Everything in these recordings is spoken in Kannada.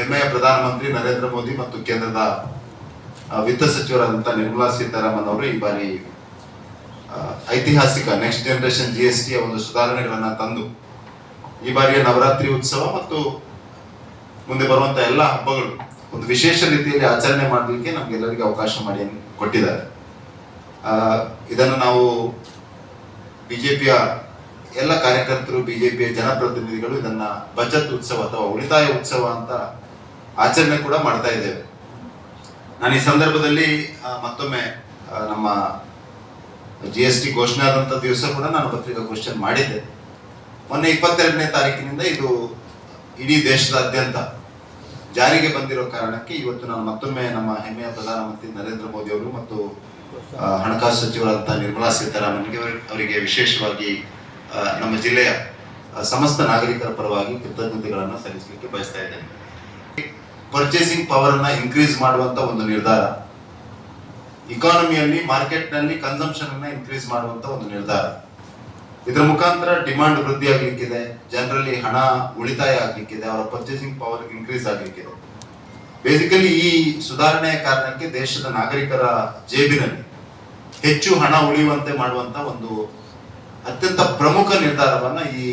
ಹೆಮ್ಮೆಯ ಪ್ರಧಾನಮಂತ್ರಿ ನರೇಂದ್ರ ಮೋದಿ ಮತ್ತು ಕೇಂದ್ರದ ವಿತ್ತ ಸಚಿವರಾದಂಥ ನಿರ್ಮಲಾ ಸೀತಾರಾಮನ್ ಅವರು ಈ ಬಾರಿ ಐತಿಹಾಸಿಕ ನೆಕ್ಸ್ಟ್ ಜನರೇಷನ್ ಜಿ ಎಸ್ ಟಿಯ ಒಂದು ಸುಧಾರಣೆಗಳನ್ನ ತಂದು, ಈ ಬಾರಿಯ ನವರಾತ್ರಿ ಉತ್ಸವ ಮತ್ತು ಮುಂದೆ ಬರುವಂತ ಎಲ್ಲ ಹಬ್ಬಗಳು ಒಂದು ವಿಶೇಷ ರೀತಿಯಲ್ಲಿ ಆಚರಣೆ ಮಾಡಲಿಕ್ಕೆ ನಮ್ಗೆಲ್ಲರಿಗೆ ಅವಕಾಶ ಮಾಡಿ ಕೊಟ್ಟಿದ್ದಾರೆ. ಇದನ್ನು ನಾವು ಬಿಜೆಪಿಯ ಎಲ್ಲ ಕಾರ್ಯಕರ್ತರು, ಬಿಜೆಪಿಯ ಜನಪ್ರತಿನಿಧಿಗಳು ಇದನ್ನ ಬಜೆಟ್ ಉತ್ಸವ ಅಥವಾ ಉಳಿತಾಯ ಉತ್ಸವ ಅಂತ ಆಚರಣೆ ಕೂಡ ಮಾಡ್ತಾ ಇದ್ದೇವೆ. ನಾನು ಈ ಸಂದರ್ಭದಲ್ಲಿ ಮತ್ತೊಮ್ಮೆ ನಮ್ಮ ಜಿ ಎಸ್ ಟಿ ಘೋಷಣೆ ಆದಂಥ ದಿವಸ ಕೂಡ ನಾನು ಪತ್ರಿಕಾಗೋಷ್ಠಿಯನ್ನು ಮಾಡಿದ್ದೆ. ಮೊನ್ನೆ ಇಪ್ಪತ್ತೆರಡನೇ ತಾರೀಕಿನಿಂದ ಇದು ಇಡೀ ದೇಶದಾದ್ಯಂತ ಜಾರಿಗೆ ಬಂದಿರೋ ಕಾರಣಕ್ಕೆ ಇವತ್ತು ನಾನು ಮತ್ತೊಮ್ಮೆ ನಮ್ಮ ಹೆಮ್ಮೆಯ ಪ್ರಧಾನಮಂತ್ರಿ ನರೇಂದ್ರ ಮೋದಿ ಅವರು ಮತ್ತು ಹಣಕಾಸು ಸಚಿವರಾದಂಥ ನಿರ್ಮಲಾ ಸೀತಾರಾಮನ್ಗೆ ಅವರಿ- ಅವರಿಗೆ ವಿಶೇಷವಾಗಿ ನಮ್ಮ ಜಿಲ್ಲೆಯ ಸಮಸ್ತ ನಾಗರಿಕರ ಪರವಾಗಿ ಕೃತಜ್ಞತೆಗಳನ್ನು ಸಲ್ಲಿಸಲಿಕ್ಕೆ ಬಯಸ್ತಾ ಇದ್ದೇನೆ. ಪರ್ಚೇಸಿಂಗ್ ಪವರ್ ಅನ್ನ ಇನ್ಕ್ರೀಸ್ ಮಾಡುವಂತ ಒಂದು ನಿರ್ಧಾರ. ಇಕಾನಮಿಯಲ್ಲಿ ಮಾರ್ಕೆಟ್ನಲ್ಲಿ ಕನ್ಸಂಪ್ಷನ್ ಅನ್ನ ಇನ್ಕ್ರೀಸ್ ಮಾಡುವಂತ ಒಂದು ನಿರ್ಧಾರ. ಇದರ ಮುಖಾಂತರ ಡಿಮಾಂಡ್ ವೃದ್ಧಿ ಆಗ್ಲಿಕ್ಕಿದೆ, ಜನರಲ್ಲಿ ಹಣ ಉಳಿತಾಯ ಆಗ್ಲಿಕ್ಕಿದೆ, ಅವರ ಪರ್ಚೇಸಿಂಗ್ ಪವರ್ ಇನ್ಕ್ರೀಸ್ ಆಗ್ಲಿಕ್ಕಿದೆ. ಬೇಸಿಕಲಿ ಈ ಸುಧಾರಣೆಯ ಕಾರಣಕ್ಕೆ ದೇಶದ ನಾಗರಿಕರ ಜೇಬಿನಲ್ಲಿ ಹೆಚ್ಚು ಹಣ ಉಳಿಯುವಂತೆ ಮಾಡುವಂತ ಒಂದು ಅತ್ಯಂತ ಪ್ರಮುಖ ನಿರ್ಧಾರವನ್ನ ಈ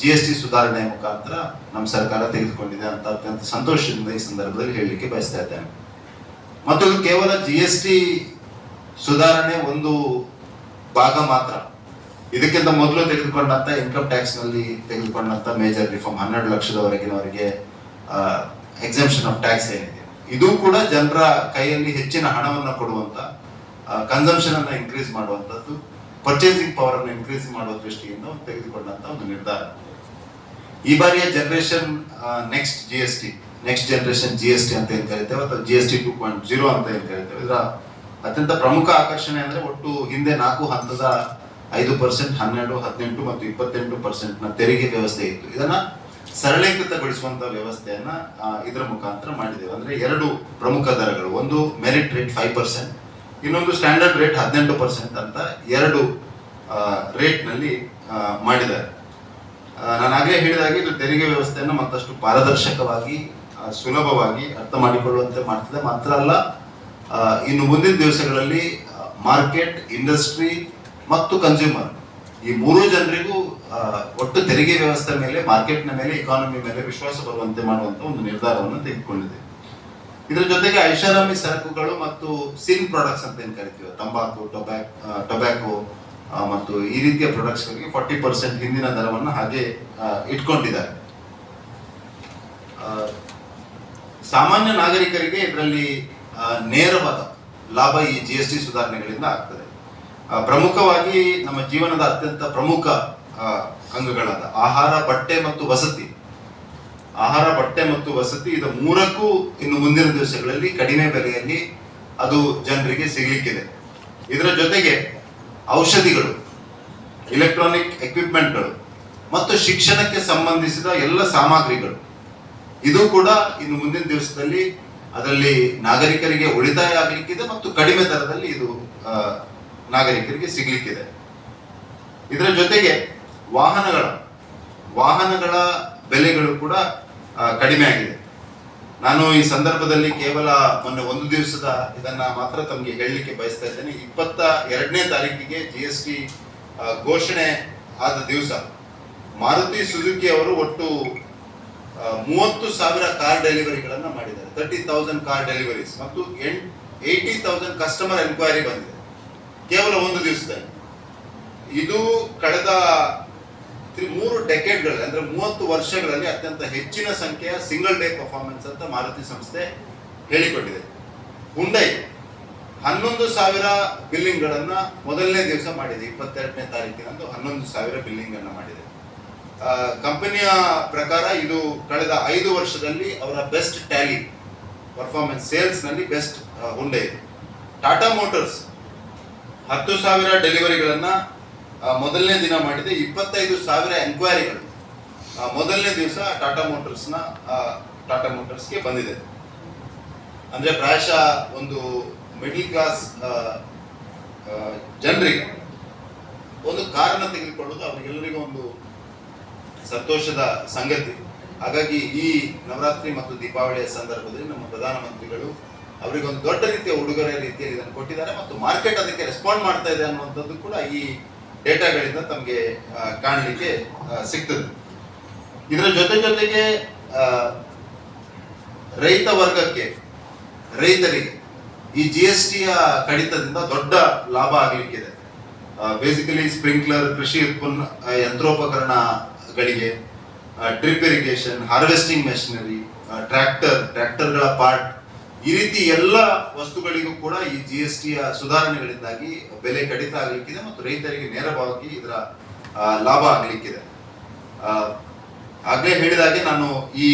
ಜಿ ಎಸ್ ಟಿ ಸುಧಾರಣೆಯ ಮುಖಾಂತರ ನಮ್ಮ ಸರ್ಕಾರ ತೆಗೆದುಕೊಂಡಿದೆ ಅಂತ ಅತ್ಯಂತ ಸಂತೋಷದಿಂದ ಈ ಸಂದರ್ಭದಲ್ಲಿ ಹೇಳಲಿಕ್ಕೆ ಬಯಸ್ತಾ ಇದ್ದೇನೆ. ಮತ್ತು ಇದು ಕೇವಲ ಜಿ ಎಸ್ ಟಿ ಸುಧಾರಣೆ ಒಂದು ಭಾಗ ಮಾತ್ರ. ಇದಕ್ಕಿಂತ ಮೊದಲು ತೆಗೆದುಕೊಂಡಂತ ಇನ್ಕಮ್ ಟ್ಯಾಕ್ಸ್ನಲ್ಲಿ ತೆಗೆದುಕೊಂಡಂತ ಮೇಜರ್ ರಿಫಾರ್ಮ್ ಹನ್ನೆರಡು ಲಕ್ಷದವರೆಗಿನವರಿಗೆ ಎಕ್ಸಾಮ್ಷನ್ ಆಫ್ ಟ್ಯಾಕ್ಸ್ ಏನಿದೆ. ಇದು ಕೂಡ ಜನರ ಕೈಯಲ್ಲಿ ಹೆಚ್ಚಿನ ಹಣವನ್ನು ಕೊಡುವಂತ ಕನ್ಸಂಪ್ಷನ್ ಅನ್ನ ಇನ್ಕ್ರೀಸ್ ಮಾಡುವಂತದ್ದು ಪರ್ಚೇಸಿಂಗ್ ಪವರ್ ಅನ್ನು ಇನ್ಕ್ರೀಸ್ ಮಾಡುವ ದೃಷ್ಟಿಯಿಂದ ತೆಗೆದುಕೊಂಡಂತ ಒಂದು ನಿರ್ಧಾರ. ಈ ಬಾರಿಯ generation next G S T next generation G S T ಅಂತ ಏನ್ ಕರಿತೇವೆ ಅಥವಾ G S T two point zero ಅಂತ ಏನ್ ಕರಿತೇವೆ, ಇದರ ಅತ್ಯಂತ ಪ್ರಮುಖ ಆಕರ್ಷಣೆ ಅಂದ್ರೆ ಒಟ್ಟು ಹಿಂದೆ ನಾಲ್ಕು ಹಂತದ ಐದು ಪರ್ಸೆಂಟ್ ಹನ್ನೆರಡು, ಹದಿನೆಂಟು ಮತ್ತು ಇಪ್ಪತ್ತೆಂಟು ಪರ್ಸೆಂಟ್ನ ತೆರಿಗೆ ವ್ಯವಸ್ಥೆ ಇತ್ತು. ಇದನ್ನ ಸರಳೀಕೃತಗೊಳಿಸುವಂತ ವ್ಯವಸ್ಥೆಯನ್ನ ಇದರ ಮುಖಾಂತರ ಮಾಡಿದ್ದೇವೆ. ಅಂದ್ರೆ ಎರಡು ಪ್ರಮುಖ ದರಗಳು. ಒಂದು ಮೆರಿಟ್ ರೇಟ್ ಫೈವ್ ಪರ್ಸೆಂಟ್ ಇನ್ನೊಂದು ಸ್ಟ್ಯಾಂಡರ್ಡ್ ರೇಟ್ ಹದಿನೆಂಟು ಪರ್ಸೆಂಟ್ ಅಂತ ಎರಡು ರೇಟ್ನಲ್ಲಿ ಆ, ಮಾಡಿದ್ದಾರೆ. ನಾನು ಆಗಲೇ ಹೇಳಿದ ಹಾಗೆ ಇದು ತೆರಿಗೆ ವ್ಯವಸ್ಥೆಯನ್ನು ಮತ್ತಷ್ಟು ಪಾರದರ್ಶಕವಾಗಿ ಸುಲಭವಾಗಿ ಅರ್ಥ ಮಾಡಿಕೊಳ್ಳುವಂತೆ ಮಾಡ್ತದೆ. ಮಾತ್ರ ಅಲ್ಲ ಇನ್ನು ಮುಂದಿನ ದಿವಸಗಳಲ್ಲಿ ಮಾರ್ಕೆಟ್ ಇಂಡಸ್ಟ್ರಿ ಮತ್ತು ಕನ್ಸ್ಯೂಮರ್ ಈ ಮೂರು ಜನರಿಗೂ ಒಟ್ಟು ತೆರಿಗೆ ವ್ಯವಸ್ಥೆ ಮೇಲೆ ಮಾರ್ಕೆಟ್ನ ಮೇಲೆ ಇಕಾನಮಿ ಮೇಲೆ ವಿಶ್ವಾಸ ಬರುವಂತೆ ಮಾಡುವಂತ ಒಂದು ನಿರ್ಧಾರವನ್ನು ತೆಗೆದುಕೊಂಡಿದೆ. ಇದರ ಜೊತೆಗೆ ಐಷಾರಾಮಿ ಸರಕುಗಳು ಮತ್ತು ಸಿನ್ ಪ್ರಾಡಕ್ಟ್ಸ್ ಅಂತ ಏನು ಕರಿತೀವಿ? ತಂಬಾಕು, ಟೊಬ್ಯಾಕ್ ಟೊಬ್ಯಾಕೋ ಮತ್ತು ಈ ರೀತಿಯ ಪ್ರಾಡಕ್ಟ್ಸ್ ಗಳಿಗೆ ಫಾರ್ಟಿ ಪರ್ಸೆಂಟ್ ಹಿಂದಿನ ದರವನ್ನು ಹಾಗೆ ಇಟ್ಕೊಂಡಿದ್ದಾರೆ. ಸಾಮಾನ್ಯ ನಾಗರಿಕರಿಗೆ ಇದರಲ್ಲಿ ನೇರವಾದ ಲಾಭ ಈ ಜಿ ಎಸ್ ಟಿ ಸುಧಾರಣೆಗಳಿಂದ ಆಗ್ತದೆ. ಪ್ರಮುಖವಾಗಿ ನಮ್ಮ ಜೀವನದ ಅತ್ಯಂತ ಪ್ರಮುಖ ಅಂಗಗಳಾದ ಆಹಾರ, ಬಟ್ಟೆ ಮತ್ತು ವಸತಿ ಆಹಾರ, ಬಟ್ಟೆ ಮತ್ತು ವಸತಿ ಇದು ಮೂರಕ್ಕೂ ಇನ್ನು ಮುಂದಿನ ದಿವಸಗಳಲ್ಲಿ ಕಡಿಮೆ ಬೆಲೆಯಲ್ಲಿ ಅದು ಜನರಿಗೆ ಸಿಗಲಿಕ್ಕಿದೆ. ಇದರ ಜೊತೆಗೆ ಔಷಧಿಗಳು ಎಲೆಕ್ಟ್ರಾನಿಕ್ ಎಕ್ವಿಪ್ಮೆಂಟ್ಗಳು ಮತ್ತು ಶಿಕ್ಷಣಕ್ಕೆ ಸಂಬಂಧಿಸಿದ ಎಲ್ಲ ಸಾಮಗ್ರಿಗಳು. ಇದು ಕೂಡ ಇನ್ನು ಮುಂದಿನ ದಿವಸದಲ್ಲಿ ಅದರಲ್ಲಿ ನಾಗರಿಕರಿಗೆ ಉಳಿತಾಯ ಆಗಲಿಕ್ಕಿದೆ ಮತ್ತು ಕಡಿಮೆ ದರದಲ್ಲಿ ಇದು ನಾಗರಿಕರಿಗೆ ಸಿಗಲಿಕ್ಕಿದೆ. ಇದರ ಜೊತೆಗೆ ವಾಹನಗಳ ವಾಹನಗಳ ಬೆಲೆಗಳು ಕೂಡ ಕಡಿಮೆ ಆಗಿದೆ. ನಾನು ಈ ಸಂದರ್ಭದಲ್ಲಿ ಕೇವಲ ಮೊನ್ನೆ ಒಂದು ದಿವಸದ ಇದನ್ನ ಮಾತ್ರ ತಮಗೆ ಹೇಳಲಿಕ್ಕೆ ಬಯಸ್ತಾ ಇದ್ದೇನೆ. ಇಪ್ಪತ್ತ ಎರಡನೇ ತಾರೀಕಿಗೆ ಜಿ ಎಸ್ ಟಿ ಘೋಷಣೆ ಆದ ದಿವಸ ಮಾರುತಿ ಸುಜುಕಿ ಅವರು ಒಟ್ಟು ಮೂವತ್ತು ಸಾವಿರ ಕಾರ್ ಡೆಲಿವರಿಗಳನ್ನು ಮಾಡಿದ್ದಾರೆ. ತರ್ಟಿ ತೌಸಂಡ್ ಕಾರ್ ಡೆಲಿವರೀಸ್ ಮತ್ತು ಏಯ್ಟಿ ತೌಸಂಡ್ ಕಸ್ಟಮರ್ ಎನ್ಕ್ವೈರಿ ಬಂದಿದೆ. ಕೇವಲ ಒಂದು ದಿವಸದಲ್ಲಿ. ಇದು ಕಳೆದ ಮೂರು ಡೆಕೆಡ್ಗಳಲ್ಲಿ, ಅಂದ್ರೆ ಮೂವತ್ತು ವರ್ಷಗಳಲ್ಲಿ ಅತ್ಯಂತ ಹೆಚ್ಚಿನ ಸಂಖ್ಯೆಯ ಸಿಂಗಲ್ ಡೇ ಪರ್ಫಾರ್ಮೆನ್ಸ್ ಅಂತ ಮಾರುತಿ ಸಂಸ್ಥೆ ಹೇಳಿಕೊಟ್ಟಿದೆ. ಹುಂಡೈ ಹನ್ನೊಂದು ಸಾವಿರ ಬಿಲ್ಲಿಂಗ್ಗಳನ್ನು ಮೊದಲನೇ ದಿವಸ ಮಾಡಿದೆ, ಇಪ್ಪತ್ತೆರಡನೇ ತಾರೀಕಿನಂದು ಹನ್ನೊಂದು ಸಾವಿರ ಬಿಲ್ಲಿಂಗ್ ಅನ್ನ ಮಾಡಿದೆ ಕಂಪನಿಯ ಪ್ರಕಾರ ಇದು ಕಳೆದ ಐದು ವರ್ಷದಲ್ಲಿ ಅವರ ಬೆಸ್ಟ್ ಟ್ಯಾಲಿ ಪರ್ಫಾರ್ಮೆನ್ಸ್ ಸೇಲ್ಸ್ನಲ್ಲಿ ಬೆಸ್ಟ್ ಹುಂಡೈ. ಟಾಟಾ ಮೋಟರ್ಸ್ ಹತ್ತು ಸಾವಿರ ಡೆಲಿವರಿಗಳನ್ನ ಮೊದಲನೇ ದಿನ ಮಾಡಿದೆ ಇಪ್ಪತ್ತೈದು ಸಾವಿರ ಎನ್ಕ್ವೈರಿಗಳು. ಆ, ಮೊದಲನೇ ದಿವಸ ಟಾಟಾ ಮೋಟರ್ಸ್ನ ಟಾಟಾ ಮೋಟರ್ಸ್ಗೆ ಬಂದಿದೆ. ಅಂದ್ರೆ ಪ್ರಾಯಶಃ ಒಂದು ಮಿಡಿಲ್ ಕ್ಲಾಸ್ ಜನರಿಗೆ ಒಂದು ಕಾರನ್ನ ತೆಗೆದುಕೊಳ್ಳೋದು ಅವರಿಗೆಲ್ಲರಿಗೂ ಒಂದು ಸಂತೋಷದ ಸಂಗತಿ. ಹಾಗಾಗಿ ಈ ನವರಾತ್ರಿ ಮತ್ತು ದೀಪಾವಳಿಯ ಸಂದರ್ಭದಲ್ಲಿ ನಮ್ಮ ಪ್ರಧಾನಮಂತ್ರಿಗಳು ಅವರಿಗೆ ಒಂದು ದೊಡ್ಡ ರೀತಿಯ ಉಡುಗೊರೆ ರೀತಿಯಲ್ಲಿ ಇದನ್ನು ಕೊಟ್ಟಿದ್ದಾರೆ ಮತ್ತು ಮಾರ್ಕೆಟ್ ಅದಕ್ಕೆ ರೆಸ್ಪಾಂಡ್ ಮಾಡ್ತಾ ಇದೆ ಅನ್ನುವಂಥದ್ದು ಕೂಡ ಈ ಡೇಟಾಗಳಿಂದ ತಮಗೆ ಕಾಣಲಿಕ್ಕೆ ಸಿಗ್ತದೆ. ಇದರ ಜೊತೆ ಜೊತೆಗೆ ರೈತ ವರ್ಗಕ್ಕೆ, ರೈತರಿಗೆ ಈ ಜಿ ಎಸ್ ಟಿಯ ಕಡಿತದಿಂದ ದೊಡ್ಡ ಲಾಭ ಆಗಲಿಕ್ಕಿದೆ. ಬೇಸಿಕಲಿ ಸ್ಪ್ರಿಂಕ್ಲರ್ ಕೃಷಿ ಉತ್ಪನ್ನ ಯಂತ್ರೋಪಕರಣಗಳಿಗೆ drip irrigation harvesting machinery tractor ಟ್ರ್ಯಾಕ್ಟರ್ಗಳ part ಈ ರೀತಿ ಎಲ್ಲ ವಸ್ತುಗಳಿಗೂ ಕೂಡ ಈ ಜಿ ಎಸ್ ಟಿಯ ಸುಧಾರಣೆಗಳಿಂದಾಗಿ ಬೆಲೆ ಕಡಿತ ಆಗಲಿಕ್ಕಿದೆ ಮತ್ತು ರೈತರಿಗೆ ನೇರವಾಗಿ ಇದರ ಲಾಭ ಆಗಲಿಕ್ಕಿದೆ. ಆಗಲೇ ಹೇಳಿದಾಗೆ ನಾನು ಈ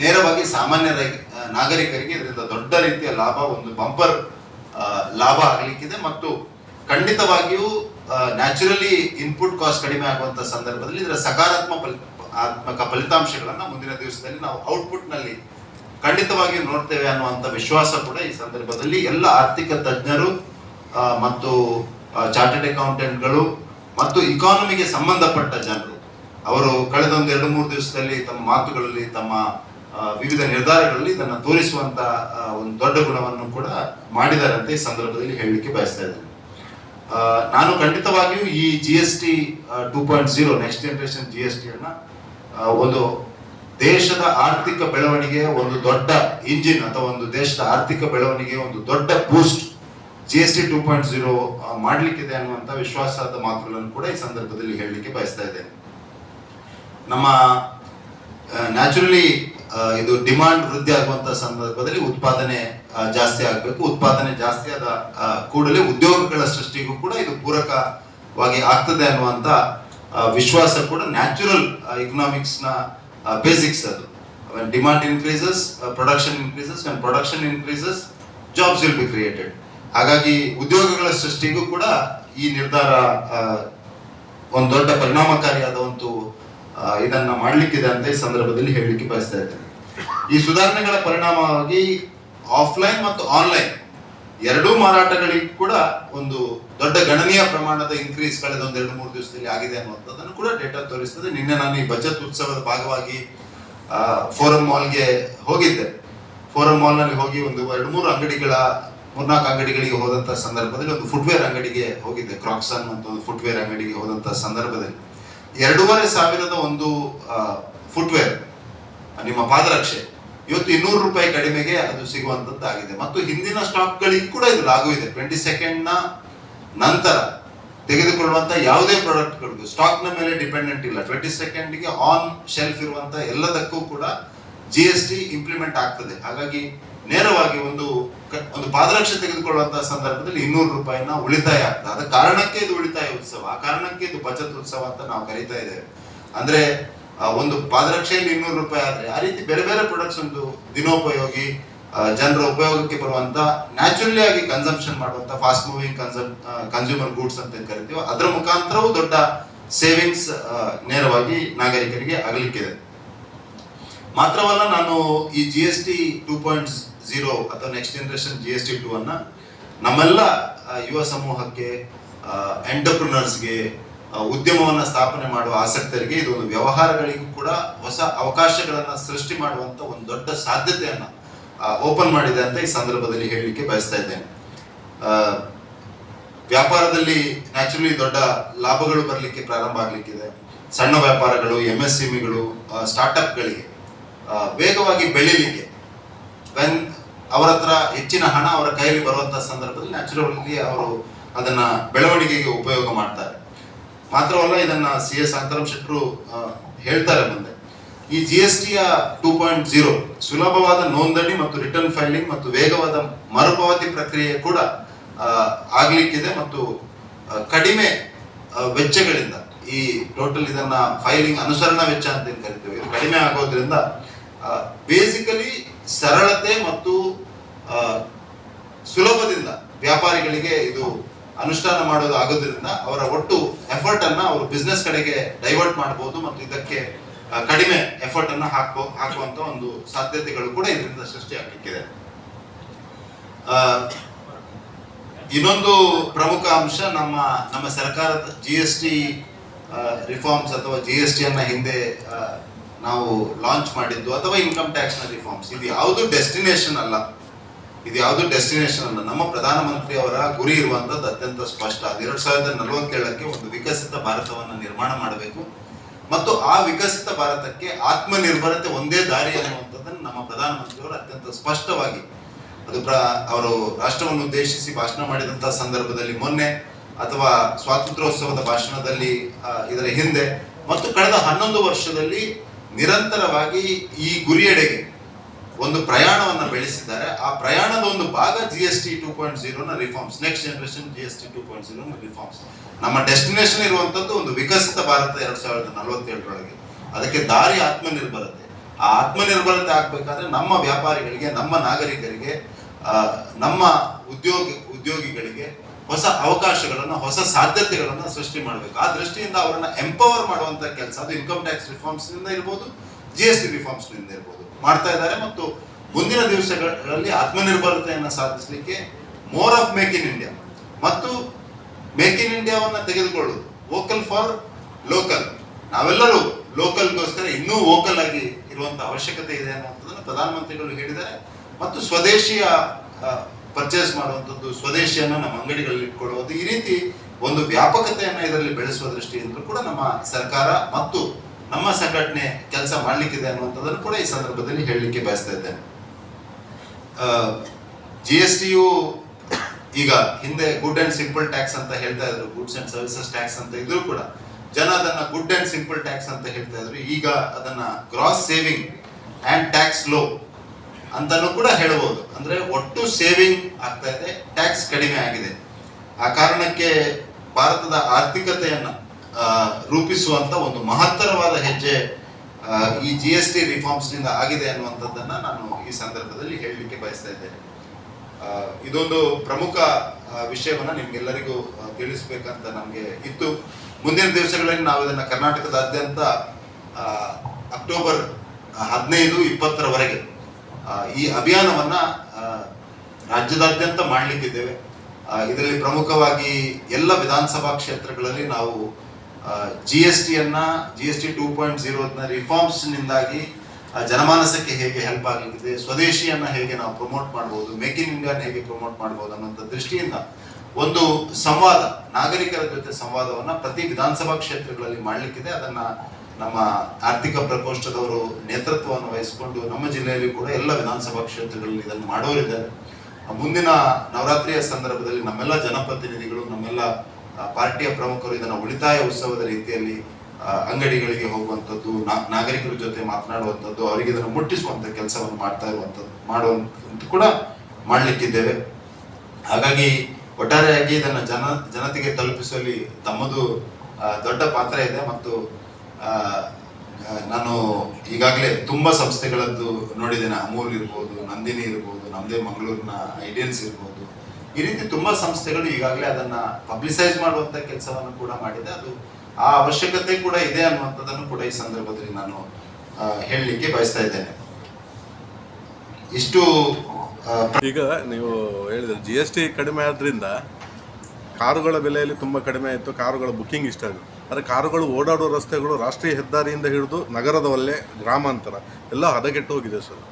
ನೇರವಾಗಿ ಸಾಮಾನ್ಯ ನಾಗರಿಕರಿಗೆ ಇದರಿಂದ ದೊಡ್ಡ ರೀತಿಯ ಲಾಭ, ಒಂದು ಬಂಪರ್ ಲಾಭ ಆಗಲಿಕ್ಕಿದೆ ಮತ್ತು ಖಂಡಿತವಾಗಿಯೂ ನ್ಯಾಚುರಲಿ ಇನ್ಪುಟ್ ಕಾಸ್ಟ್ ಕಡಿಮೆ ಆಗುವಂಥ ಸಂದರ್ಭದಲ್ಲಿ ಇದರ ಸಕಾರಾತ್ಮಕ ಫಲಿತಾಂಶಗಳನ್ನು ಮುಂದಿನ ದಿವಸದಲ್ಲಿ ನಾವು ಔಟ್ಪುಟ್ ನಲ್ಲಿ ಖಂಡಿತವಾಗಿಯೂ ನೋಡ್ತೇವೆ ಅನ್ನುವಂಥ ವಿಶ್ವಾಸ ಕೂಡ ಈ ಸಂದರ್ಭದಲ್ಲಿ ಎಲ್ಲ ಆರ್ಥಿಕ ತಜ್ಞರು ಮತ್ತು ಚಾರ್ಟೆಡ್ ಅಕೌಂಟೆಂಟ್ಗಳು ಮತ್ತು ಇಕಾನಮಿಗೆ ಸಂಬಂಧಪಟ್ಟ ಜನರು. ಅವರು ಕಳೆದ ಒಂದು ಎರಡು ಮೂರು ದಿವಸದಲ್ಲಿ ತಮ್ಮ ಮಾತುಗಳಲ್ಲಿ, ತಮ್ಮ ವಿವಿಧ ನಿರ್ಧಾರಗಳಲ್ಲಿ ಇದನ್ನು ತೋರಿಸುವಂತ ಒಂದು ದೊಡ್ಡ ಗುಣವನ್ನು ಕೂಡ ಮಾಡಿದ್ದಾರೆ ಈ ಸಂದರ್ಭದಲ್ಲಿ ಹೇಳಲಿಕ್ಕೆ ಬಯಸ್ತಾ ಇದ್ದೇನೆ. ನಾನು ಖಂಡಿತವಾಗಿಯೂ ಈ G S T two point zero next generation G S ಟಿಯನ್ನು ಒಂದು ದೇಶದ ಆರ್ಥಿಕ ಬೆಳವಣಿಗೆಯ ಒಂದು ದೊಡ್ಡ ಇಂಜಿನ್ ಅಥವಾ ಒಂದು ದೇಶದ ಆರ್ಥಿಕ ಬೆಳವಣಿಗೆಯ ಒಂದು ದೊಡ್ಡ boost G S T two point zero ಮಾಡಲಿಕ್ಕಿದೆ ಅನ್ನುವಂಥ ವಿಶ್ವಾಸದ ಮಾತುಗಳನ್ನು ಕೂಡ ಈ ಸಂದರ್ಭದಲ್ಲಿ ಹೇಳಲಿಕ್ಕೆ ಬಯಸ್ತಾ ಇದ್ದೇನೆ. ನಮ್ಮ ನ್ಯಾಚುರಲಿ ಇದು ಡಿಮಾಂಡ್ ವೃದ್ಧಿ ಆಗುವಂತ ಸಂದರ್ಭದಲ್ಲಿ ಉತ್ಪಾದನೆ ಜಾಸ್ತಿ ಆಗಬೇಕು. ಉತ್ಪಾದನೆ ಜಾಸ್ತಿ ಆದ ಕೂಡಲೇ ಉದ್ಯೋಗಗಳ ಸೃಷ್ಟಿಗೂ ಕೂಡ ಇದು ಪೂರಕವಾಗಿ ಆಗ್ತದೆ ಅನ್ನುವಂತ ವಿಶ್ವಾಸ ಕೂಡ ನ್ಯಾಚುರಲ್ ಇಕನಾಮಿಕ್ಸ್ನ ಬೇಸಿಕ್ಸ್ ಅದು. Uh, increases production increases production increases jobs will be created ಹಾಗಾಗಿ ಉದ್ಯೋಗಗಳ ಸೃಷ್ಟಿಗೂ ಕೂಡ ಈ ನಿರ್ಧಾರ ಒಂದು ದೊಡ್ಡ ಪರಿಣಾಮಕಾರಿಯಾದ ಒಂದು ಇದನ್ನ ಮಾಡಲಿಕ್ಕಿದೆ ಅಂತ ಈ ಸಂದರ್ಭದಲ್ಲಿ ಹೇಳಲಿಕ್ಕೆ ಬಯಸ್ತಾ ಇದ್ದೇನೆ. ಈ ಸುಧಾರಣೆಗಳ ಪರಿಣಾಮವಾಗಿ ಆಫ್ಲೈನ್ ಮತ್ತು ಆನ್ಲೈನ್ ಎರಡೂ ಮಾರಾಟಗಳಿಗೆ ಕೂಡ ಒಂದು ದೊಡ್ಡ ಗಣನೀಯ ಪ್ರಮಾಣದ ಇನ್ಕ್ರೀಸ್ ಕಳೆದ ಒಂದು ಎರಡು, ಮೂರು ದಿವಸದಲ್ಲಿ ಆಗಿದೆ ಅನ್ನುವಂಥದ್ದನ್ನು ಕೂಡ ಡೇಟಾ ತೋರಿಸ್ತದೆ. ನಿನ್ನೆ ನಾನು ಈ ಬಜೆಟ್ ಉತ್ಸವದ ಭಾಗವಾಗಿ ಫೋರಂ ಮಾಲ್ಗೆ ಹೋಗಿದ್ದೆ. ಫೋರಂ ಮಾಲ್ನಲ್ಲಿ ಹೋಗಿ ಒಂದು ಎರಡು, ಮೂರು ಅಂಗಡಿಗಳ, ಮೂರ್ನಾಲ್ಕು ಅಂಗಡಿಗಳಿಗೆ ಹೋದಂಥ ಸಂದರ್ಭದಲ್ಲಿ ಒಂದು ಫುಟ್ವೇರ್ ಅಂಗಡಿಗೆ ಹೋಗಿದ್ದೆ. ಕ್ರಾಕ್ಸನ್ ಅಂತ ಒಂದು ಫುಟ್ವೇರ್ ಅಂಗಡಿಗೆ ಹೋದಂಥ ಸಂದರ್ಭದಲ್ಲಿ. ಎರಡೂವರೆ ಸಾವಿರದ ಒಂದು ಫುಟ್ವೇರ್ ನಿಮ್ಮ ಪಾದರಕ್ಷೆ ಇವತ್ತು ಇನ್ನೂರು ರೂಪಾಯಿ ಕಡಿಮೆಗೆ ಅದು ಸಿಗುವಂತದ್ದಾಗಿದೆ. ಮತ್ತು ಹಿಂದಿನ ಸ್ಟಾಕ್ಗಳಿಗೆ ಕೂಡ ಇದು ಲಾಗು ಇದೆ. ಟ್ವೆಂಟಿ ಸೆಕೆಂಡ್ನ ನಂತರ ತೆಗೆದುಕೊಳ್ಳುವಂತ ಯಾವುದೇ ಪ್ರಾಡಕ್ಟ್ಗಳಿಗೂ ಸ್ಟಾಕ್ನ ಮೇಲೆ ಡಿಪೆಂಡೆಂಟ್ ಇಲ್ಲ. ಟ್ವೆಂಟಿ ಸೆಕೆಂಡ್ಗೆ ಆನ್ ಶೆಲ್ಫ್ ಇರುವಂತ ಎಲ್ಲದಕ್ಕೂ ಕೂಡ ಜಿ ಎಸ್ ಟಿ ಇಂಪ್ಲಿಮೆಂಟ್ ಆಗ್ತದೆ. ಹಾಗಾಗಿ ನೇರವಾಗಿ ಒಂದು ಒಂದು ಪಾದರಕ್ಷೆ ತೆಗೆದುಕೊಳ್ಳುವಂತಹ ಸಂದರ್ಭದಲ್ಲಿ ಇನ್ನೂರು ರೂಪಾಯಿನ ಉಳಿತಾಯ ಆಗ್ತದೆ. ಅದ ಕಾರಣಕ್ಕೆ ಇದು ಉಳಿತಾಯ ಉತ್ಸವ, ಆ ಕಾರಣಕ್ಕೆ ಇದು ಬಚತ್ ಉತ್ಸವ ಅಂತ ನಾವು ಕರಿತಾ ಇದ್ದೇವೆ. ಅಂದ್ರೆ ಆ, ಒಂದು ಪಾದರಕ್ಷೆಯಲ್ಲಿ ಇನ್ನೂರು ರೂಪಾಯಿ ಆದರೆ ಆ ರೀತಿ ಬೇರೆ ಬೇರೆ ಪ್ರಾಡಕ್ಟ್ಸ್ ಒಂದು ದಿನೋಪಯೋಗಿ ಜನರ ಉಪಯೋಗಕ್ಕೆ ಬರುವಂತ ನ್ಯಾಚುರಲಿ ಆಗಿ ಕನ್ಸಂಪ್ಷನ್ ಮಾಡುವಂತ fast moving consume consumer goods ಅಂತ ಕರಿತೀವಿ ಅದರ ಮುಖಾಂತರವೂ ದೊಡ್ಡ ಸೇವಿಂಗ್ಸ್ ನೇರವಾಗಿ ನಾಗರಿಕರಿಗೆ ಆಗಲಿಕ್ಕಿದೆ ಮಾತ್ರವಲ್ಲ ನಾನು ಈ G S T two point zero ಅಥವಾ next generation G S T two ಅನ್ನ ನಮ್ಮೆಲ್ಲ ಯುವ ಸಮೂಹಕ್ಕೆ ಎಂಟರ್ಪ್ರಿನರ್ಸ್ಗೆ ಉದ್ಯಮವನ್ನ ಸ್ಥಾಪನೆ ಮಾಡುವ ಆಸಕ್ತರಿಗೆ ಇದು ಒಂದು ವ್ಯವಹಾರಗಳಿಗೂ ಕೂಡ ಹೊಸ ಅವಕಾಶಗಳನ್ನು ಸೃಷ್ಟಿ ಮಾಡುವಂತ ಒಂದು ದೊಡ್ಡ ಸಾಧ್ಯತೆಯನ್ನು ಓಪನ್ ಮಾಡಿದೆ ಅಂತ ಈ ಸಂದರ್ಭದಲ್ಲಿ ಹೇಳಲಿಕ್ಕೆ ಬಯಸ್ತಾ ಇದ್ದೇನೆ. ವ್ಯಾಪಾರದಲ್ಲಿ ನ್ಯಾಚುರಲಿ ದೊಡ್ಡ ಲಾಭಗಳು ಬರಲಿಕ್ಕೆ ಪ್ರಾರಂಭ ಆಗಲಿಕ್ಕಿದೆ. ಸಣ್ಣ ವ್ಯಾಪಾರಗಳು ಎಂ ಎಸ್ ಸಿಮಿಗಳು ಸ್ಟಾರ್ಟಪ್ಗಳಿಗೆ ವೇಗವಾಗಿ ಬೆಳೀಲಿಕ್ಕೆ. ವೆನ್ ಅವರ ಹತ್ರ ಹೆಚ್ಚಿನ ಹಣ ಅವರ ಕೈಯಲ್ಲಿ ಬರುವಂತಹ ಸಂದರ್ಭದಲ್ಲಿ ನ್ಯಾಚುರಲಿ ಅವರು ಅದನ್ನ ಬೆಳವಣಿಗೆಗೆ ಉಪಯೋಗ ಮಾಡ್ತಾರೆ. ಮಾತ್ರವಲ್ಲ ಇದನ್ನ ಸಿ ಎಸ್ ಅಂತರಂ ಶೆಟ್ಟರು ಹೇಳ್ತಾರೆ ಮುಂದೆ. ಈ ಜಿ ಎಸ್ ಟಿಯ ಟೂ ಪಾಯಿಂಟ್ ಜೀರೋ ಸುಲಭವಾದ ನೋಂದಣಿ ಮತ್ತು ರಿಟರ್ನ್ ಫೈಲಿಂಗ್ ಮತ್ತು ವೇಗವಾದ ಮರುಪಾವತಿ ಪ್ರಕ್ರಿಯೆ ಕೂಡ ಆಗ್ಲಿಕ್ಕಿದೆ ಮತ್ತು ಕಡಿಮೆ ವೆಚ್ಚಗಳಿಂದ, ಈ ಟೋಟಲ್ ಇದನ್ನ ಫೈಲಿಂಗ್ ಅನುಸರಣಾ ವೆಚ್ಚ ಅಂತ ಏನು ಕರಿತೀವಿ ಕಡಿಮೆ ಆಗೋದ್ರಿಂದ ಬೇಸಿಕಲಿ ಸರಳತೆ ಮತ್ತು ಸುಲಭದಿಂದ ವ್ಯಾಪಾರಿಗಳಿಗೆ ಇದು ಅನುಷ್ಠಾನ ಮಾಡೋದು ಆಗೋದ್ರಿಂದ ಅವರ ಒಟ್ಟು ಎಫರ್ಟ್ ಅನ್ನ ಅವರು ಬಿಸ್ನೆಸ್ ಕಡೆಗೆ ಡೈವರ್ಟ್ ಮಾಡಬಹುದು ಮತ್ತು ಇದಕ್ಕೆ ಕಡಿಮೆ ಎಫರ್ಟ್ ಅನ್ನ ಹಾಕೋ, ಹಾಕುವಂತ ಒಂದು ಸಾಧ್ಯತೆಗಳು ಕೂಡ ಇದರಿಂದ ಸೃಷ್ಟಿಯಾಗಲಿಕ್ಕಿದೆ ಇನ್ನೊಂದು ಪ್ರಮುಖ ಅಂಶ ನಮ್ಮ ನಮ್ಮ ಸರ್ಕಾರದ ಜಿ ಎಸ್ ಟಿ ರಿಫಾರ್ಮ್ಸ್ ಅಥವಾ ಜಿ ಎಸ್ ಟಿಯನ್ನು ಹಿಂದೆ ನಾವು ಲಾಂಚ್ ಮಾಡಿದ್ದು ಅಥವಾ ಇನ್ಕಮ್ ಟ್ಯಾಕ್ಸ್ನ ರಿಫಾರ್ಮ್ಸ್ ಇದು ಯಾವುದು ಡೆಸ್ಟಿನೇಷನ್ ಅಲ್ಲ. ಇದು ಯಾವುದು ಡೆಸ್ಟಿನೇಷನ್ ಅಲ್ಲ. ನಮ್ಮ ಪ್ರಧಾನಮಂತ್ರಿ ಅವರ ಗುರಿ ಇರುವಂತದ್ದು ಅತ್ಯಂತ ಸ್ಪಷ್ಟ. ಎರಡ್ ಸಾವಿರದ ನಲವತ್ತೇಳಕ್ಕೆ ಒಂದು ವಿಕಸಿತ ಭಾರತವನ್ನು ನಿರ್ಮಾಣ ಮಾಡಬೇಕು. ಮತ್ತು ಆ ವಿಕಸಿತ ಭಾರತಕ್ಕೆ ಆತ್ಮನಿರ್ಭರತೆ ಒಂದೇ ದಾರಿ ಅನ್ನುವಂಥದ್ದನ್ನು ನಮ್ಮ ಪ್ರಧಾನಮಂತ್ರಿಯವರು ಅತ್ಯಂತ ಸ್ಪಷ್ಟವಾಗಿ ಅದು ಪ್ರ, ಅವರು ರಾಷ್ಟ್ರವನ್ನು ಉದ್ದೇಶಿಸಿ ಭಾಷಣ ಮಾಡಿದಂತಹ ಸಂದರ್ಭದಲ್ಲಿ ಮೊನ್ನೆ ಅಥವಾ ಸ್ವಾತಂತ್ರ್ಯೋತ್ಸವದ ಭಾಷಣದಲ್ಲಿ ಇದರ ಹಿಂದೆ. ಮತ್ತು ಕಳೆದ ಹನ್ನೊಂದು ವರ್ಷದಲ್ಲಿ ನಿರಂತರವಾಗಿ ಈ ಗುರಿಯೆಡೆಗೆ ಒಂದು ಪ್ರಯಾಣವನ್ನು ಬೆಳೆಸಿದ್ದಾರೆ. ಆ ಪ್ರಯಾಣದ ಒಂದು ಭಾಗ G S T two point ಜೀರೋನ reforms next generation G S T two point ಜೀರೋನ reforms ನಮ್ಮ ಡೆಸ್ಟಿನೇಷನ್ ಇರುವಂಥದ್ದು ಒಂದು ವಿಕಸಿತ ಭಾರತ ಎರಡು ಸಾವಿರದ ನಲವತ್ತೇಳರೊಳಗೆ. ಅದಕ್ಕೆ ದಾರಿ ಆತ್ಮನಿರ್ಭರತೆ. ಆ ಆತ್ಮನಿರ್ಭರತೆ ಆಗಬೇಕಾದ್ರೆ ನಮ್ಮ ವ್ಯಾಪಾರಿಗಳಿಗೆ, ನಮ್ಮ ನಾಗರಿಕರಿಗೆ ನಮ್ಮ ಉದ್ಯೋಗಿ, ಉದ್ಯೋಗಿಗಳಿಗೆ ಹೊಸ ಅವಕಾಶಗಳನ್ನು, ಹೊಸ ಸಾಧ್ಯತೆಗಳನ್ನು ಸೃಷ್ಟಿ ಮಾಡಬೇಕು. ಆ ದೃಷ್ಟಿಯಿಂದ ಅವರನ್ನು ಎಂಪವರ್ ಮಾಡುವಂಥ ಕೆಲಸ. ಅದು ಇನ್ಕಮ್ ಟ್ಯಾಕ್ಸ್ ರಿಫಾರ್ಮ್ಸ್ನಿಂದ ಇರ್ಬೋದು ಜಿ ಎಸ್ ಟಿ ರಿಫಾರ್ಮ್ಸ್ನಿಂದ ಇರ್ಬೋದು. ಮಾಡ್ತಾ ಇದ್ದಾರೆ ಮತ್ತು ಮುಂದಿನ ದಿವಸಗಳಲ್ಲಿ ಆತ್ಮನಿರ್ಭರತೆಯನ್ನು ಸಾಧಿಸಲಿಕ್ಕೆ more of make in India ಮತ್ತು ಮೇಕ್ ಇನ್ ಇಂಡಿಯಾವನ್ನು ತೆಗೆದುಕೊಳ್ಳುವುದು. ವೋಕಲ್ ಫಾರ್ ಲೋಕಲ್ ನಾವೆಲ್ಲರೂ ಲೋಕಲ್ಗೋಸ್ಕರ ಇನ್ನೂ ವೋಕಲ್ ಆಗಿ ಇರುವಂತಹ ಅವಶ್ಯಕತೆ ಇದೆ ಅನ್ನುವಂಥದ್ದನ್ನು ಪ್ರಧಾನಮಂತ್ರಿಗಳು ಹೇಳಿದ್ದಾರೆ. ಮತ್ತು ಸ್ವದೇಶಿಯ ಪರ್ಚೇಸ್ ಮಾಡುವಂಥದ್ದು ಸ್ವದೇಶಿಯನ್ನು ನಮ್ಮ ಅಂಗಡಿಗಳಲ್ಲಿ ಇಟ್ಕೊಳ್ಳುವುದು. ಈ ರೀತಿ ಒಂದು ವ್ಯಾಪಕತೆಯನ್ನು ಇದರಲ್ಲಿ ಬೆಳೆಸುವ ದೃಷ್ಟಿಯಿಂದ ಕೂಡ ನಮ್ಮ ಸರ್ಕಾರ ಮತ್ತು ನಮ್ಮ ಸಂಘಟನೆ ಕೆಲಸ ಮಾಡಲಿಕ್ಕಿದೆ ಅನ್ನುವಂಥದ್ದನ್ನು ಕೂಡ ಈ ಸಂದರ್ಭದಲ್ಲಿ ಹೇಳಲಿಕ್ಕೆ ಬಯಸ್ತಾ ಇದ್ದೇನೆ. ಜಿ ಎಸ್ ಟಿಯು ಈಗ ಹಿಂದೆ ಗುಡ್ ಅಂಡ್ ಸಿಂಪಲ್ ಟ್ಯಾಕ್ಸ್ ಅಂತ ಹೇಳ್ತಾ ಇದ್ರು ಗುಡ್ಸ್ ಅಂಡ್ ಸರ್ವಿಸಸ್ ಟ್ಯಾಕ್ಸ್ ಅಂತ ಇದ್ರು ಕೂಡ ಜನ ಅದನ್ನ ಗುಡ್ ಅಂಡ್ ಸಿಂಪಲ್ ಟ್ಯಾಕ್ಸ್ ಅಂತ ಹೇಳ್ತಾ ಇದ್ರು, ಈಗ ಅದನ್ನ gross saving and tax low ಅಂತಾನು ಕೂಡ ಹೇಳಬಹುದು ಅಂದ್ರೆ ಒಟ್ಟು ಸೇವಿಂಗ್ ಆಗ್ತಾ ಇದೆ ಟ್ಯಾಕ್ಸ್ ಕಡಿಮೆ ಆಗಿದೆ. ಆ ಕಾರಣಕ್ಕೆ ಭಾರತದ ಆರ್ಥಿಕತೆಯನ್ನ ರೂಪಿಸುವಂತ ಒಂದು ಮಹತ್ತರವಾದ ಹೆಜ್ಜೆ ಈ ಜಿ ಎಸ್ ಟಿ ರಿಫಾರ್ಮ್ಸ್ನಿಂದ ಆಗಿದೆ ಅನ್ನುವಂಥದ್ದನ್ನ ನಾನು ಈ ಸಂದರ್ಭದಲ್ಲಿ ಹೇಳಲಿಕ್ಕೆ ಬಯಸ್ತಾ ಇದ್ದೇನೆ. ಇದೊಂದು ಪ್ರಮುಖ ವಿಷಯವನ್ನು ನಿಮ್ಗೆಲ್ಲರಿಗೂ ತಿಳಿಸ್ಬೇಕಂತ ನಮಗೆ ಇತ್ತು. ಮುಂದಿನ ದಿವಸಗಳಲ್ಲಿ ನಾವು ಇದನ್ನು ಕರ್ನಾಟಕದಾದ್ಯಂತ ಅಕ್ಟೋಬರ್ ಹದಿನೈದು, ಇಪ್ಪತ್ತರವರೆಗೆ ಈ ಅಭಿಯಾನವನ್ನ ರಾಜ್ಯದಾದ್ಯಂತ ಮಾಡಲಿಕ್ಕಿದ್ದೇವೆ. ಇದರಲ್ಲಿ ಪ್ರಮುಖವಾಗಿ ಎಲ್ಲ ವಿಧಾನಸಭಾ ಕ್ಷೇತ್ರಗಳಲ್ಲಿ ನಾವು G S ಟಿಯನ್ನ G S T two point ಜೀರೋನ reforms ನಿಂದಾಗಿ ಆ, ಜನಮಾನಸಕ್ಕೆ ಹೇಗೆ ಹೆಲ್ಪ್ ಆಗಲಿಕ್ಕಿದೆ ಸ್ವದೇಶಿಯನ್ನ ಹೇಗೆ ನಾವು ಪ್ರಮೋಟ್ ಮಾಡ್ಬೋದು ಮೇಕ್ ಇನ್ ಇಂಡಿಯಾನ ಹೇಗೆ ಪ್ರಮೋಟ್ ಮಾಡ್ಬೋದು ಅನ್ನೋಂಥ ದೃಷ್ಟಿಯಿಂದ ಒಂದು ಸಂವಾದ ನಾಗರಿಕರ ಜೊತೆ ಸಂವಾದವನ್ನ ಪ್ರತಿ ವಿಧಾನಸಭಾ ಕ್ಷೇತ್ರಗಳಲ್ಲಿ ಮಾಡಲಿಕ್ಕಿದೆ. ಅದನ್ನ ನಮ್ಮ ಆರ್ಥಿಕ ಪ್ರಕೋಷ್ಠದವರು ನೇತೃತ್ವವನ್ನು ವಹಿಸಿಕೊಂಡು ನಮ್ಮ ಜಿಲ್ಲೆಯಲ್ಲಿ ಕೂಡ ಎಲ್ಲ ವಿಧಾನಸಭಾ ಕ್ಷೇತ್ರಗಳಲ್ಲಿ ಇದನ್ನು ಮಾಡೋರಿದ್ದಾರೆ. ಮುಂದಿನ ನವರಾತ್ರಿಯ ಸಂದರ್ಭದಲ್ಲಿ ನಮ್ಮೆಲ್ಲ ಜನಪ್ರತಿನಿಧಿಗಳು ನಮ್ಮೆಲ್ಲ ಪಾರ್ಟಿಯ ಪ್ರಮುಖರು ಇದನ್ನು ಉಳಿತಾಯ ಉತ್ಸವದ ರೀತಿಯಲ್ಲಿ ಅಂಗಡಿಗಳಿಗೆ ಹೋಗುವಂಥದ್ದು ನಾಗರಿಕರ ಜೊತೆ ಮಾತನಾಡುವಂಥದ್ದು, ಅವರಿಗೆ ಇದನ್ನು ಮುಟ್ಟಿಸುವಂಥ ಕೆಲಸವನ್ನು ಮಾಡ್ತಾ ಇರುವಂಥದ್ದು ಮಾಡುವಂತ ಕೂಡ ಮಾಡಲಿಕ್ಕಿದ್ದೇವೆ. ಹಾಗಾಗಿ ಒಟ್ಟಾರೆಯಾಗಿ ಇದನ್ನು ಜನ, ಜನತೆಗೆ ತಲುಪಿಸುವಲ್ಲಿ ತಮ್ಮದು ದೊಡ್ಡ ಪಾತ್ರ ಇದೆ ಮತ್ತು ನಾನು ಈಗಾಗಲೇ ತುಂಬ ಸಂಸ್ಥೆಗಳದ್ದು ನೋಡಿದ್ದೇನೆ. ಅಮೂಲ್ ಇರ್ಬೋದು, ನಂದಿನಿ ಇರ್ಬೋದು ನಮ್ಮದೇ ಮಂಗಳೂರಿನ ಐಡಿಯನ್ಸ್ ಇರ್ಬೋದು. ಈ ರೀತಿ ತುಂಬಾ ಸಂಸ್ಥೆಗಳು ಈಗಾಗಲೇ ಅದನ್ನ ಪಬ್ಲಿಸೈಸ್ ಮಾಡುವಂತ ಕೆಲಸವನ್ನು ಕೂಡ ಮಾಡಿದೆ. ಅದು ಆ ಅವಶ್ಯಕತೆ ಕೂಡ ಇದೆ ಅನ್ನುವಂಥದ್ದನ್ನು ಕೂಡ ಈ ಸಂದರ್ಭದಲ್ಲಿ ನಾನು ಹೇಳಲಿಕ್ಕೆ ಬಯಸ್ತಾ ಇದ್ದೇನೆ. ಇಷ್ಟು ಈಗ ನೀವು ಹೇಳಿದ್ರೆ ಜಿ ಎಸ್ ಟಿ ಕಡಿಮೆ ಆದ್ರಿಂದ ಕಾರುಗಳ ಬೆಲೆಯಲ್ಲಿ ತುಂಬ ಕಡಿಮೆ ಆಯಿತು, ಕಾರುಗಳ ಬುಕ್ಕಿಂಗ್ ಇಷ್ಟ ಆಗಿದೆ ಆದರೆ ಕಾರುಗಳು ಓಡಾಡುವ ರಸ್ತೆಗಳು ರಾಷ್ಟ್ರೀಯ ಹೆದ್ದಾರಿಯಿಂದ ಹಿಡಿದು ನಗರದ ವಲ್ಲೆ ಗ್ರಾಮಾಂತರ, ಎಲ್ಲ ಹದಗೆಟ್ಟು ಹೋಗಿದೆ ಸರ್.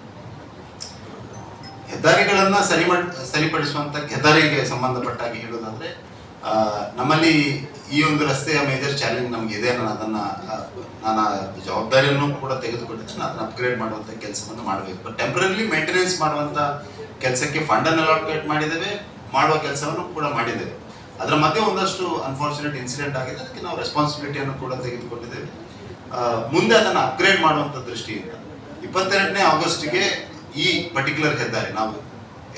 ಹೆದ್ದಾರಿಗಳನ್ನ ಸರಿ ಸರಿಪಡಿಸುವಂಥ ಹೆದ್ದಾರಿಗೆ ಸಂಬಂಧಪಟ್ಟಾಗಿ ಹೇಳೋದಾದರೆ ನಮ್ಮಲ್ಲಿ ಈ ಒಂದು ರಸ್ತೆಯ ಮೇಜರ್ ಚಾಲೆಂಜ್ ನಮಗೆ ಇದೆ ನಾನು ಅದನ್ನ ನಾನು ಜವಾಬ್ದಾರಿಯನ್ನು ಕೂಡ ತೆಗೆದುಕೊಂಡಿದ್ದೇನೆ. ಅದನ್ನು ಅಪ್ಗ್ರೇಡ್ ಮಾಡುವಂತ ಕೆಲಸವನ್ನು ಮಾಡಬೇಕು. ಬಟ್ ಟೆಂಪ್ರರಿ ಮೇಂಟೆನೆನ್ಸ್ ಮಾಡುವಂತ ಕೆಲಸಕ್ಕೆ ಫಂಡ್ ಅನ್ನು ಅಲೋಕೇಟ್ ಮಾಡಿದ್ದೇವೆ, ಮಾಡುವ ಕೆಲಸವನ್ನು ಕೂಡ ಮಾಡಿದ್ದೇವೆ. ಅದರ ಮಧ್ಯೆ ಒಂದಷ್ಟು ಅನ್ಫಾರ್ಚುನೇಟ್ ಇನ್ಸಿಡೆಂಟ್ ಆಗಿದೆ. ಅದಕ್ಕೆ ನಾವು ರೆಸ್ಪಾನ್ಸಿಬಿಲಿಟಿಯನ್ನು ಕೂಡ ತೆಗೆದುಕೊಂಡಿದ್ದೇವೆ. ಮುಂದೆ ಅದನ್ನು ಅಪ್ಗ್ರೇಡ್ ಮಾಡುವಂಥ ದೃಷ್ಟಿಯಿಂದ ಇಪ್ಪತ್ತೆರಡನೇ ಆಗಸ್ಟ್ಗೆ ಈ ಪರ್ಟಿಕ್ಯುಲರ್ ಹೆದ್ದಾರಿ ನಾವು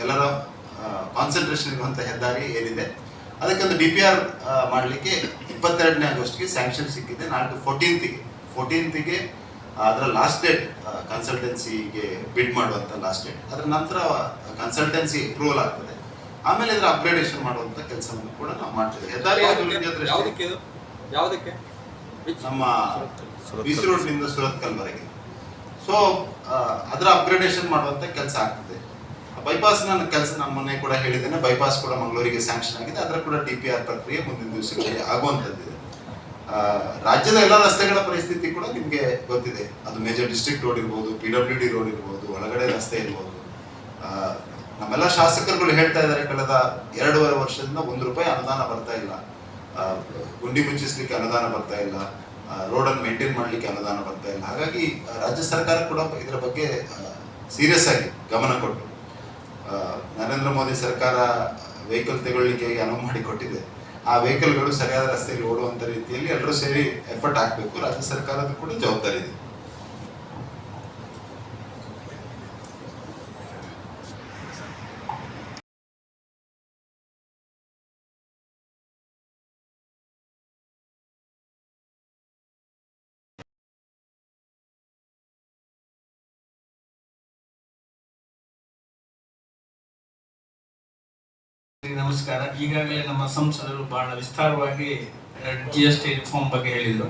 ಎಲ್ಲರ ಕಾನ್ಸಂಟ್ರೇಷನ್ ಇರುವಂಥ ಹೆದ್ದಾರಿ ಏನಿದೆ ಅದಕ್ಕೊಂದು ಡಿ ಪಿ ಆರ್ ಮಾಡಲಿಕ್ಕೆ ಇಪ್ಪತ್ತೆರಡನೇ ಆಗಸ್ಟ್ಗೆ ಸ್ಯಾಂಕ್ಷನ್ ಸಿಕ್ಕಿದೆ ನಾಲ್ಕು ಫೋರ್ಟೀನ್ತಿಗೆ ಫೋರ್ಟೀನ್ತಿಗೆ ಅದರ ಲಾಸ್ಟ್ ಡೇಟ್ ಕನ್ಸಲ್ಟೆನ್ಸಿಗೆ ಬಿಡ್ ಮಾಡುವಂಥ ಲಾಸ್ಟ್ ಡೇಟ್ ಅದರ ನಂತರ ಕನ್ಸಲ್ಟೆನ್ಸಿ ಅಪ್ರೂವಲ್ ಆಗ್ತದೆ. ಆಮೇಲೆ ಇದರ ಅಪ್ಗ್ರೇಡೇಷನ್ ಮಾಡುವಂಥ ಕೆಲಸವನ್ನು ಕೂಡ ನಾವು ಮಾಡ್ತೇವೆ ಹೆದ್ದಾರಿ ಯಾವುದಕ್ಕೆ? ನಮ್ಮ ಬಿ ಸಿ ರೋಡ್ನಿಂದ ಸುರತ್ಕಲ್ವರೆಗೆ. ಸೊ ಅದರ ಅಪ್ಗ್ರೇಡೇಷನ್ ಮಾಡುವಂತ ಕೆಲಸ ಆಗ್ತದೆ. ಬೈಪಾಸ್ ನನ್ನ ಕೆಲಸ ನಾನು ಮೊನ್ನೆ ಕೂಡ ಹೇಳಿದ್ದೇನೆ ಬೈಪಾಸ್ ಕೂಡ ಮಂಗಳೂರಿಗೆ ಸ್ಯಾಂಕ್ಷನ್ ಆಗಿದೆ ಅದರ ಕೂಡ ಟಿ ಪಿ ಆರ್ ಪ್ರಕ್ರಿಯೆ ಮುಂದಿನ ದಿವಸಗಳಲ್ಲಿ ಆಗುವಂಥದ್ದಿದೆ ರಾಜ್ಯದ ಎಲ್ಲ ರಸ್ತೆಗಳ ಪರಿಸ್ಥಿತಿ ಕೂಡ ನಿಮಗೆ ಗೊತ್ತಿದೆ. ಅದು ಮೇಜರ್ ಡಿಸ್ಟ್ರಿಕ್ಟ್ ರೋಡ್ ಇರ್ಬೋದು ಪಿ ಡಬ್ಲ್ಯೂ ಡಿ ರೋಡ್ ಇರ್ಬೋದು, ಒಳಗಡೆ ರಸ್ತೆ ಇರ್ಬೋದು. ನಮ್ಮೆಲ್ಲ ಶಾಸಕರುಗಳು ಹೇಳ್ತಾ ಇದ್ದಾರೆ, ಕಳೆದ ಎರಡೂವರೆ ವರ್ಷದಿಂದ ಒಂದು ರೂಪಾಯಿ ಅನುದಾನ ಬರ್ತಾ ಇಲ್ಲ. ಗುಂಡಿ ಮುಚ್ಚಿಸ್ಲಿಕ್ಕೆ ಅನುದಾನ ಬರ್ತಾ ಇಲ್ಲ. ರೋಡನ್ನು ಮೇಂಟೈನ್ ಮಾಡಲಿಕ್ಕೆ ಅನುದಾನ ಬರ್ತಾ ಇಲ್ಲ. ಹಾಗಾಗಿ ರಾಜ್ಯ ಸರ್ಕಾರ ಕೂಡ ಇದರ ಬಗ್ಗೆ ಸೀರಿಯಸ್ ಆಗಿ ಗಮನ ಕೊಟ್ಟು ನರೇಂದ್ರ ಮೋದಿ ಸರ್ಕಾರ ವೆಹಿಕಲ್ ತಗೊಳ್ಳಿಕ್ಕೆ ಅನುವು ಮಾಡಿಕೊಟ್ಟಿದೆ. ಆ ವೆಹಿಕಲ್ಗಳು ಸರಿಯಾದ ರಸ್ತೆಯಲ್ಲಿ ಓಡುವಂಥ ರೀತಿಯಲ್ಲಿ ಎಲ್ಲರೂ ಸೇರಿ ಎಫರ್ಟ್ ಹಾಕಬೇಕು. ರಾಜ್ಯ ಸರ್ಕಾರದ ಕೂಡ ಜವಾಬ್ದಾರಿ ಇದೆ. ನಮಸ್ಕಾರ. ಈಗಾಗಲೇ ನಮ್ಮ ಸಂಸದರು ಬಹಳ ವಿಸ್ತಾರವಾಗಿ ಜಿ ಎಸ್ ಟಿ ರಿಫಾರ್ಮ್ ಬಗ್ಗೆ ಹೇಳಿದರು.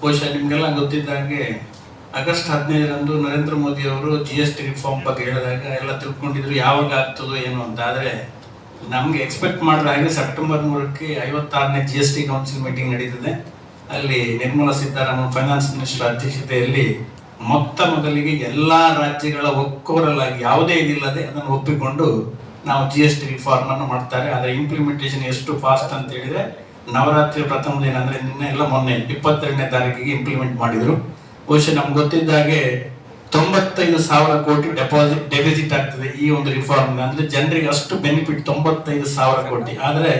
ಬಹುಶಃ ನಿಮಗೆಲ್ಲ ಗೊತ್ತಿದ್ದ ಹಾಗೆ, ಆಗಸ್ಟ್ ಹದಿನೈದರಂದು ನರೇಂದ್ರ ಮೋದಿ ಅವರು ಜಿ ಎಸ್ ಟಿ ರಿಫಾರ್ಮ್ ಬಗ್ಗೆ ಹೇಳಿದಾಗ ಎಲ್ಲ ತಿಳ್ಕೊಂಡಿದ್ರು ಯಾವಾಗ ಆಗ್ತದೋ ಏನು ಅಂತ. ಆದರೆ ನಮಗೆ ಎಕ್ಸ್ಪೆಕ್ಟ್ ಮಾಡಿದ ಹಾಗೆ ಸೆಪ್ಟೆಂಬರ್ ಮೂರಕ್ಕೆ ಐವತ್ತಾರನೇ G S T council meeting ನಡೀತದೆ. ಅಲ್ಲಿ ನಿರ್ಮಲಾ ಸೀತಾರಾಮನ್ ಫೈನಾನ್ಸ್ ಮಿನಿಸ್ಟರ್ ಅಧ್ಯಕ್ಷತೆಯಲ್ಲಿ ಮೊತ್ತ ಮೊದಲಿಗೆ ಎಲ್ಲ ರಾಜ್ಯಗಳ ಒಕ್ಕೋರಲಾಗಿ ಯಾವುದೇ ಇದಿಲ್ಲದೆ ಅದನ್ನು ಒಪ್ಪಿಕೊಂಡು ನಾವು ಜಿ ಎಸ್ ಟಿ ರಿಫಾರ್ಮ್ ಅನ್ನು ಮಾಡ್ತಾರೆ. ಅದರ ಇಂಪ್ಲಿಮೆಂಟೇಷನ್ ಎಷ್ಟು ಫಾಸ್ಟ್ ಅಂತ ಹೇಳಿದ್ರೆ, ನವರಾತ್ರಿ ಪ್ರಥಮ ದಿನ ಅಂದ್ರೆ ನಿನ್ನೆ ಎಲ್ಲ ಮೊನ್ನೆ ಇಪ್ಪತ್ತೆರಡನೇ ತಾರೀಕಿಗೆ ಇಂಪ್ಲಿಮೆಂಟ್ ಮಾಡಿದ್ರು. ಬಹುಶಃ ನಮ್ಗೆ ಗೊತ್ತಿದ್ದ ಹಾಗೆ ತೊಂಬತ್ತೈದು ಸಾವಿರ ಕೋಟಿ ಡೆಪಾಸಿಟ್ ಡೆಪಿಸಿಟ್ ಆಗ್ತದೆ ಈ ಒಂದು ರಿಫಾರ್ಮ್ ಅಂದ್ರೆ ಜನರಿಗೆ ಅಷ್ಟು ಬೆನಿಫಿಟ್ ತೊಂಬತ್ತೈದು ಸಾವಿರ ಕೋಟಿ. ಆದ್ರೆ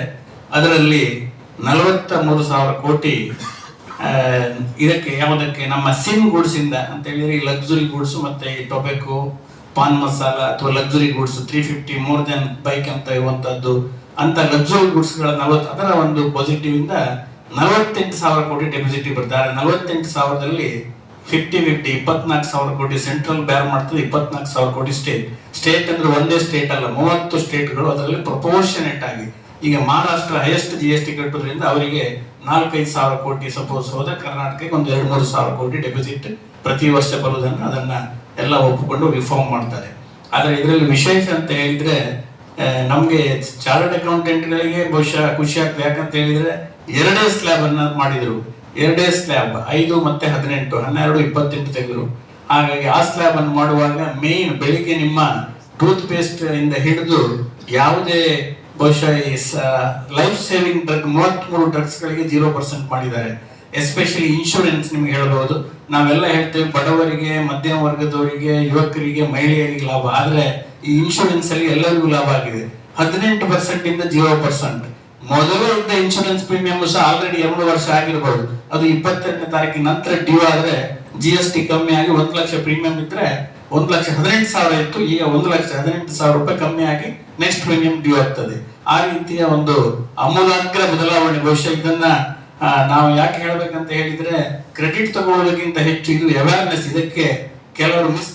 ಅದರಲ್ಲಿ ನಲವತ್ತ ಮೂರು ಸಾವಿರ ಕೋಟಿ ಇದಕ್ಕೆ, ಯಾವುದಕ್ಕೆ, ನಮ್ಮ ಸಿಮ್ ಇಂದ ಅಂತ ಹೇಳಿದ್ರೆ ಈ ಲಕ್ಸುರಿ ಗೂಡ್ಸ್ ಮತ್ತೆ ಈ ಟೊಬೆಕೊ ಪಾನ್ ಮಸಾಲ ಅಥವಾ luxury goods three fifty more than bike ಅಂತ ಇರುವಂತದ್ದು ಅಂತ ಲಕ್ಸುರಿ ಗೂಡ್ಸ್ಗಳ ನಲವತ್ತು, ಅದರ ಒಂದು ಪಾಸಿಟಿವ್ ಇಂದ ನಲವತ್ತೆಂಟು ಸಾವಿರ ಕೋಟಿ ಡೆಪಿಸಿಟಿ ಬರ್ತಾರೆ ನಲವತ್ತೆಂಟು ಸಾವಿರದಲ್ಲಿ ಫಿಫ್ಟಿ ಫಿಫ್ಟಿ ಇಪ್ಪತ್ನಾಲ್ಕು ಸಾವಿರ ಕೋಟಿ ಸೆಂಟ್ರಲ್ ಬ್ಯಾರ್ ಮಾಡ್ತದೆ, ಇಪ್ಪತ್ನಾಲ್ಕು ಸಾವಿರ ಕೋಟಿ ಸ್ಟೇಟ್ ಸ್ಟೇಟ್ ಅಂದ್ರೆ ಒಂದೇ ಸ್ಟೇಟ್ ಅಲ್ಲ, ಮೂವತ್ತು ಸ್ಟೇಟ್ಗಳು ಅದರಲ್ಲಿ ಪ್ರಪೋರ್ಷನೇಟ್ ಆಗಿ. ಈಗ Maharashtra highest G S T ಕಟ್ಟೋದ್ರಿಂದ ಅವರಿಗೆ ನಾಲ್ಕೈದು ಸಾವಿರ ಕೋಟಿ ಸಪೋಸ್ ಹೋದ ಕರ್ನಾಟಕಕ್ಕೆ ಒಂದು ಎರಡು ಮೂರು ಸಾವಿರ ಕೋಟಿ ಡೆಪಾಸಿಟ್ ಪ್ರತಿ ವರ್ಷ ಬರುವುದನ್ನು ಅದನ್ನ ಎಲ್ಲ ಒಪ್ಪಿಕೊಂಡು ರಿಫಾರ್ಮ್ ಮಾಡ್ತಾರೆ. ಆದರೆ ಇದರಲ್ಲಿ ವಿಶೇಷ ಅಂತ ಹೇಳಿದ್ರೆ ನಮಗೆ ಚಾರ್ಟರ್ಡ್ ಅಕೌಂಟೆಂಟ್ಗಳಿಗೆ ಬಹುಶಃ ಖುಷಿ ಆಗ್ತದೆ. ಯಾಕಂತ ಹೇಳಿದ್ರೆ ಎರಡೇ ಸ್ಲ್ಯಾಬ್ ಅನ್ನ ಮಾಡಿದ್ರು. ಎರಡೇ ಸ್ಲ್ಯಾಬ್ ಐದು ಮತ್ತೆ ಹದಿನೆಂಟು, ಹನ್ನೆರಡು, ಇಪ್ಪತ್ತೆಂಟು ತೆಗೆದ್ರು. ಹಾಗಾಗಿ ಆ ಸ್ಲ್ಯಾಬ್ ಅನ್ನು ಮಾಡುವಾಗ ಮೇನ್ ಬೆಳಿಗ್ಗೆ ನಿಮ್ಮ ಟೂತ್ ಪೇಸ್ಟ್ ಇಂದ ಹಿಡಿದು ಯಾವುದೇ ಬಹುಶಃ ಈ ಲೈಫ್ ಸೇವಿಂಗ್ ಡ್ರಗ್ ಮೂವತ್ಮೂರು ಡ್ರಗ್ಸ್ಗಳಿಗೆ ಜೀರೋ ಪರ್ಸೆಂಟ್ ಮಾಡಿದ್ದಾರೆ. ಎಸ್ಪೆಷಲಿ ಇನ್ಶೂರೆನ್ಸ್ ನಿಮ್ಗೆ ಹೇಳ್ಬೋದು. ನಾವೆಲ್ಲ ಹೇಳ್ತೇವೆ, ಬಡವರಿಗೆ, ಮಧ್ಯಮ ವರ್ಗದವರಿಗೆ, ಯುವಕರಿಗೆ, ಮಹಿಳೆಯರಿಗೆ ಲಾಭ. ಆದರೆ ಈ ಇನ್ಶೂರೆನ್ಸ್ ಅಲ್ಲಿ ಎಲ್ಲರಿಗೂ ಲಾಭ ಆಗಿದೆ. ಹದಿನೆಂಟು ಪರ್ಸೆಂಟ್ ಇಂದ ಜೀರೋ ಪರ್ಸೆಂಟ್ ಮೊದಲೇ ಇದ್ದ ಇನ್ಶೂರೆನ್ಸ್ ಪ್ರೀಮಿಯಂ ಸಹ ಆಲ್ರೆಡಿ ಎರಡು ವರ್ಷ ಆಗಿರ್ಬೋದು. ಅದು ಇಪ್ಪತ್ತೆರಡನೇ ತಾರೀಕಿನ ನಂತರ ಡ್ಯೂ ಆದ್ರೆ ಜಿ ಎಸ್ ಟಿ ಕಮ್ಮಿ ಆಗಿ ಒಂದು ಲಕ್ಷ ಪ್ರೀಮಿಯಂ ಇದ್ರೆ ಒಂದು ಲಕ್ಷ ಹದಿನೆಂಟು ಸಾವಿರ ಇತ್ತು. ಈಗ ಒಂದು ಲಕ್ಷ ಹದಿನೆಂಟು ಸಾವಿರ ರೂಪಾಯಿ ಕಮ್ಮಿ ಆಗಿ ನೆಕ್ಸ್ಟ್ ಪ್ರೀಮಿಯಂ ಡ್ಯೂ ಆಗ್ತದೆ. ಆ ರೀತಿಯ ಒಂದು ಅಮೂಲಾಗ್ರ ಬದಲಾವಣೆ ಬಹುಶಃ ಇದನ್ನ ನಾವು ಯಾಕೆ ಹೇಳ್ಬೇಕಂತ ಹೇಳಿದ್ರೆ ಕ್ರೆಡಿಟ್ ತಗೊಳ್ಳೋದಕ್ಕಿಂತ ಹೆಚ್ಚು ಇದು ಅವೇರ್ನೆಸ್ ಇದಕ್ಕೆ ಕೆಲವರು ಮಿಸ್